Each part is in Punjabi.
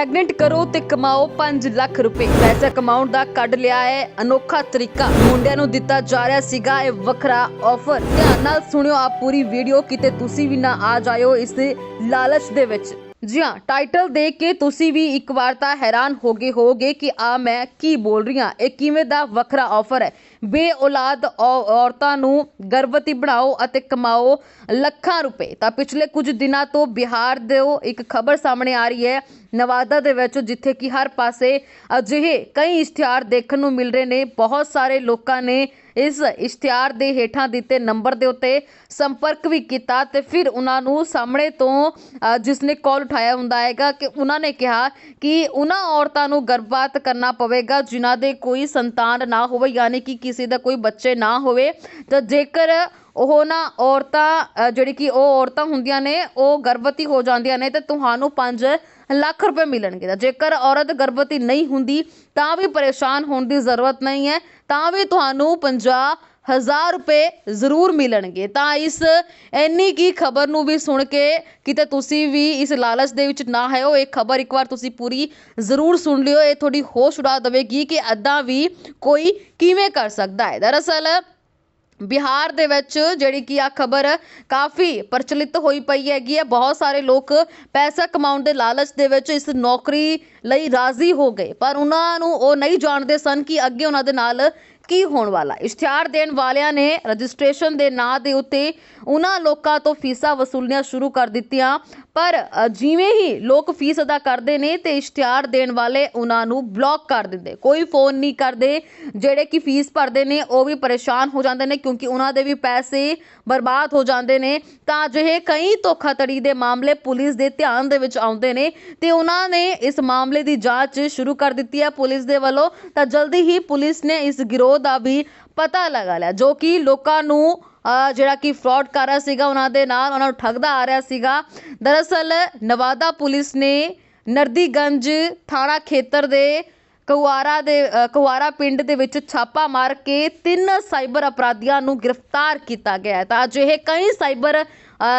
ਪ੍ਰੈਗਨੈਂਟ ਕਰੋ ਤੇ ਕਮਾਓ 5 ਲੱਖ ਰੁਪਏ। ਪੈਸਾ ਕਮਾਉਣ ਦਾ ਕੱਢ ਲਿਆ ਹੈ ਅਨੋਖਾ ਤਰੀਕਾ। ਮੁੰਡਿਆਂ ਨੂੰ ਦਿੱਤਾ ਜਾ ਰਿਹਾ ਸੀਗਾ ਇਹ ਵੱਖਰਾ ਆਫਰ। ਧਿਆਨ ਨਾਲ ਸੁਣਿਓ ਆਪ ਪੂਰੀ ਵੀਡੀਓ, ਕਿਤੇ ਤੁਸੀਂ ਵੀ ਨਾ ਆ ਜਾਇਓ ਇਸ ਲਾਲਚ ਦੇ ਵਿੱਚ। ਜੀ ਹਾਂ ਟਾਈਟਲ ਦੇਖ ਕੇ ਤੁਸੀਂ ਵੀ ਇੱਕ ਵਾਰ ਤਾਂ ਹੈਰਾਨ ਹੋ ਗਏ ਹੋਗੇ ਕਿ ਆ ਮੈਂ ਕੀ ਬੋਲ ਰਹੀ ਹਾਂ, ਇਹ ਕਿਵੇਂ ਦਾ ਵੱਖਰਾ ਆਫਰ ਹੈ। ਬੇ ਔਲਾਦ ਔ- ਔਰਤਾਂ ਨੂੰ ਗਰਭਵਤੀ ਬਣਾਓ ਅਤੇ ਕਮਾਓ ਲੱਖਾਂ ਰੁਪਏ। ਤਾਂ ਪਿਛਲੇ ਕੁਝ ਦਿਨਾਂ ਤੋਂ ਬਿਹਾਰ ਦੇ ਇੱਕ ਖਬਰ ਸਾਹਮਣੇ ਆ ਰਹੀ ਹੈ, ਨਵਾਦਾ ਦੇ ਵਿੱਚ, ਜਿੱਥੇ ਕਿ ਹਰ ਪਾਸੇ ਅਜਿਹੇ ਕਈ ਇਸ਼ਤਿਹਾਰ ਦੇਖਣ ਨੂੰ ਮਿਲ ਰਹੇ ਨੇ, ਬਹੁਤ ਸਾਰੇ ਲੋਕਾਂ ਨੇ ਇਸ ਇਸ਼ਤਿਹਾਰ ਦੇ ਹੇਠਾਂ ਦਿੱਤੇ ਨੰਬਰ ਦੇ ਉੱਤੇ ਸੰਪਰਕ ਵੀ ਕੀਤਾ ਤੇ ਫਿਰ ਉਹਨਾਂ ਨੂੰ ਸਾਹਮਣੇ ਤੋਂ ਜਿਸ ਨੇ ਕਾਲ ਉਠਾਇਆ ਹੁੰਦਾ ਹੈਗਾ ਕਿ ਉਹਨਾਂ ਨੇ ਕਿਹਾ ਕਿ ਉਹਨਾਂ ਔਰਤਾਂ ਨੂੰ ਗਰਭਪਾਤ ਕਰਨਾ ਪਵੇਗਾ, ਜਿਨ੍ਹਾਂ ਦੇ ਕੋਈ ਸੰਤਾਨ ਨਾ ਹੋਵੇ, ਯਾਨੀ ਕਿ ਕਿਸੇ ਦਾ ਕੋਈ ਬੱਚੇ ਨਾ ਹੋਵੇ। ਤਾਂ ਜੇਕਰ ਉਹ ਨਾ ਔਰਤਾਂ ਜਿਹੜੀ ਕਿ ਉਹ ਔਰਤਾਂ ਹੁੰਦੀਆਂ ਨੇ, ਉਹ ਗਰਭਵਤੀ ਹੋ ਜਾਂਦੀਆਂ ਨੇ ਤੇ ਤੁਹਾਨੂੰ ਪੰਜ ਲੱਖ ਰੁਪਏ ਮਿਲਣਗੇ। ਤਾਂ ਜੇਕਰ ਔਰਤ ਗਰਭਵਤੀ ਨਹੀਂ ਹੁੰਦੀ, ਤਾਂ ਵੀ ਪਰੇਸ਼ਾਨ ਹੋਣ ਦੀ ਜ਼ਰੂਰਤ ਨਹੀਂ ਹੈ, ਤਾਂ ਵੀ ਤੁਹਾਨੂੰ 50 ਹਜ਼ਾਰ ਰੁਪਏ ਜ਼ਰੂਰ ਮਿਲਣਗੇ। ਤਾਂ ਇਸ ਇੰਨੀ ਕੀ ਖਬਰ ਨੂੰ ਵੀ ਸੁਣ ਕੇ ਕਿਤੇ ਤੁਸੀਂ ਵੀ ਇਸ ਲਾਲਚ ਦੇ ਵਿੱਚ ਨਾ ਆਇਓ। ਇਹ ਖਬਰ ਇੱਕ ਵਾਰ ਤੁਸੀਂ ਪੂਰੀ ਜ਼ਰੂਰ ਸੁਣ ਲਿਓ। ਇਹ ਤੁਹਾਡੀ ਹੋਸ਼ ਉਡਾ ਦੇਵੇਗੀ ਕਿ ਐਦਾਂ ਵੀ ਕੋਈ ਕਿਵੇਂ ਕਰ ਸਕਦਾ ਹੈ। ਦਰਅਸਲ ਬਿਹਾਰ ਦੇ ਵਿੱਚ ਜਿਹੜੀ ਕਿ ਆ ਖਬਰ ਕਾਫੀ ਪ੍ਰਚਲਿਤ ਹੋਈ ਪਈ ਹੈਗੀ ਹੈ। ਬਹੁਤ ਸਾਰੇ ਲੋਕ ਪੈਸਾ ਕਮਾਉਣ ਦੇ ਲਾਲਚ ਦੇ ਵਿੱਚ ਇਸ ਨੌਕਰੀ ਲਈ ਰਾਜ਼ੀ ਹੋ ਗਏ। ਪਰ ਉਹਨਾਂ ਨੂੰ ਉਹ ਨਹੀਂ ਜਾਣਦੇ ਸਨ ਕਿ ਅੱਗੇ ਉਹਨਾਂ ਦੇ ਨਾਲ ਕੀ ਹੋਣ ਵਾਲਾ ਇਸ਼ਤਿਹਾਰ ਦੇਣ ਵਾਲਿਆਂ ਨੇ ਰਜਿਸਟ੍ਰੇਸ਼ਨ ਦੇ ਨਾਂ ਦੇ ਉੱਤੇ ਉਹਨਾਂ ਲੋਕਾਂ ਤੋਂ ਫੀਸਾਂ ਵਸੂਲਣੀਆਂ ਸ਼ੁਰੂ ਕਰ ਦਿੱਤੀਆਂ। ਪਰ ਜਿਵੇਂ ਹੀ ਲੋਕ ਫੀਸ ਅਦਾ ਕਰਦੇ ਨੇ ਤੇ ਇਸ਼ਤਿਹਾਰ ਦੇਣ ਵਾਲੇ ਉਹਨਾਂ ਨੂੰ ਬਲੌਕ ਕਰ ਦਿੰਦੇ। ਕੋਈ ਫੋਨ ਨਹੀਂ ਕਰਦੇ। ਜਿਹੜੇ ਕਿ ਫੀਸ ਭਰਦੇ ਨੇ, ਉਹ ਵੀ ਪਰੇਸ਼ਾਨ ਹੋ ਜਾਂਦੇ ਨੇ ਕਿਉਂਕਿ ਉਹਨਾਂ ਦੇ ਵੀ ਪੈਸੇ ਬਰਬਾਦ ਹੋ ਜਾਂਦੇ ਨੇ। ਤਾਂ ਅਜਿਹੇ ਕਈ ਧੋਖਾਧੜੀ ਦੇ ਮਾਮਲੇ ਪੁਲਿਸ ਦੇ ਧਿਆਨ ਦੇ ਵਿੱਚ ਆਉਂਦੇ ਨੇ ਤੇ ਉਹਨਾਂ ਨੇ ਇਸ ਮਾਮਲੇ ਦੀ ਜਾਂਚ ਸ਼ੁਰੂ ਕਰ ਦਿੱਤੀ ਹੈ ਪੁਲਿਸ ਦੇ ਵੱਲੋਂ। ਤਾਂ ਜਲਦੀ ਹੀ ਪੁਲਿਸ ਨੇ ਇਸ ਗਿਰੋਹ ਦਾ ਵੀ ਪਤਾ ਲਗਾ ਲਿਆ ਜੋ ਕਿ ਲੋਕਾਂ ਨੂੰ ਜਿਹੜਾ ਕਿ ਫਰਾਡ ਕਰ ਰਿਹਾ ਸੀਗਾ ਉਹਨਾਂ ਦੇ ਨਾਲ ਉਹਨਾਂ ਨੂੰ ਠੱਗਦਾ ਆ ਰਿਹਾ ਸੀਗਾ। ਦਰਅਸਲ ਨਵਾਦਾ ਪੁਲਿਸ ਨੇ ਨਰਦੀਗੰਜ ਥਾਣਾ ਖੇਤਰ ਦੇ ਕੁਵਾਰਾ ਦੇ ਅ, ਕੁਵਾਰਾ ਪਿੰਡ ਦੇ ਵਿੱਚ ਛਾਪਾ ਮਾਰ ਕੇ ਤਿੰਨ ਸਾਈਬਰ ਅਪਰਾਧੀਆਂ ਨੂੰ ਗ੍ਰਿਫਤਾਰ ਕੀਤਾ ਗਿਆ ਤਾਂ ਅਜਿਹੇ ਕਈ ਸਾਈਬਰ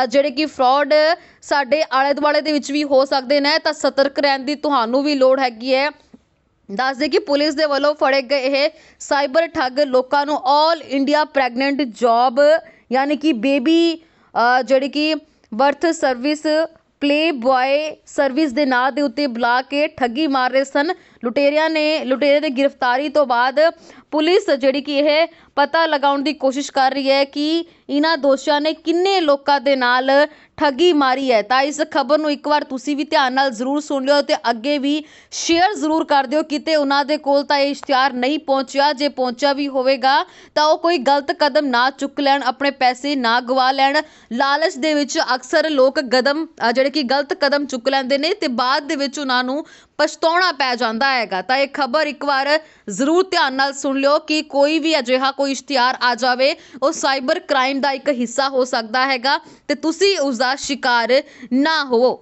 ਜਿਹੜੇ ਕਿ ਫਰਾਡ ਸਾਡੇ ਆਲੇ ਦੁਆਲੇ ਦੇ ਵਿੱਚ ਵੀ ਹੋ ਸਕਦੇ ਨੇ ਤਾਂ ਸਤਰਕ ਰਹਿਣ ਦੀ ਤੁਹਾਨੂੰ ਵੀ ਲੋੜ ਹੈਗੀ ਹੈ। ਦੱਸਦੇ ਕਿ ਪੁਲਿਸ ਦੇ ਵੱਲੋਂ ਫੜੇ ਗਏ ਇਹ ਸਾਈਬਰ ਠੱਗ ਲੋਕਾਂ ਨੂੰ 올 ਇੰਡੀਆ ਪ੍ਰੈਗਨੈਂਟ ਜੌਬ ਯਾਨੀ ਕਿ ਬੇਬੀ ਜਿਹੜੀ ਕਿ birth service play boy service ਦੇ ਨਾਂ ਦੇ ਉੱਤੇ ਬੁਲਾ ਕੇ ਠੱਗੀ ਮਾਰ ਰਹੇ ਸਨ। ਲੁਟੇਰਿਆਂ ਨੇ, ਲੁਟੇਰੇ ਦੀ ਗ੍ਰਿਫਤਾਰੀ ਤੋਂ ਬਾਅਦ ਪੁਲਿਸ ਜਿਹੜੀ ਕਿ ਇਹ ਪਤਾ ਲਗਾਉਣ ਦੀ ਕੋਸ਼ਿਸ਼ ਕਰ ਰਹੀ ਹੈ ਕਿ ਇਹਨਾਂ ਦੋਸ਼ੀਆਂ ਨੇ ਕਿੰਨੇ ਲੋਕਾਂ ਦੇ ਨਾਲ ਠੱਗੀ ਮਾਰੀ ਹੈ। ਤਾਂ ਇਸ ਖਬਰ ਨੂੰ ਇੱਕ ਵਾਰ ਤੁਸੀਂ ਵੀ ਧਿਆਨ ਨਾਲ ਜ਼ਰੂਰ ਸੁਣ ਲਿਓ ਤੇ ਅੱਗੇ ਵੀ ਸ਼ੇਅਰ ਜ਼ਰੂਰ ਕਰ ਦਿਓ। ਕਿਤੇ ਉਹਨਾਂ ਦੇ ਕੋਲ ਤਾਂ ਇਹ ਇਸ਼ਤਿਹਾਰ ਨਹੀਂ ਪਹੁੰਚਿਆ। ਜੇ ਪਹੁੰਚਿਆ ਵੀ ਹੋਵੇਗਾ, ਤਾਂ ਉਹ ਕੋਈ ਗਲਤ ਕਦਮ ਨਾ ਚੁੱਕ ਲੈਣ, ਆਪਣੇ ਪੈਸੇ ਨਾ ਗਵਾ ਲੈਣ। ਲਾਲਚ ਦੇ ਵਿੱਚ ਅਕਸਰ ਲੋਕ ਕਦਮ ਜਿਹੜੇ ਕਿ ਗਲਤ ਕਦਮ ਚੁੱਕ ਲੈਂਦੇ ਨੇ ਤੇ ਬਾਅਦ ਦੇ ਵਿੱਚ ਉਹਨਾਂ ਨੂੰ ਪਛਤਾਉਣਾ ਪੈ ਜਾਂਦਾ ਹੈਗਾ। ਤਾਂ ਇਹ ਖਬਰ ਇੱਕ ਵਾਰ ਜ਼ਰੂਰ ਧਿਆਨ ਨਾਲ ਸੁਣ ਲਿਓ ਕਿ ਕੋਈ ਵੀ ਅਜਿਹਾ ਕੋਈ ਇਸ਼ਤਿਹਾਰ ਆ ਜਾਵੇ, ਉਹ ਸਾਈਬਰ ਕ੍ਰਾਈਮ ਦਾ ਇੱਕ ਹਿੱਸਾ ਹੋ ਸਕਦਾ ਹੈਗਾ ਤੇ ਤੁਸੀਂ ਉਸ ਦਾ ਸ਼ਿਕਾਰ ਨਾ ਹੋਵੋ।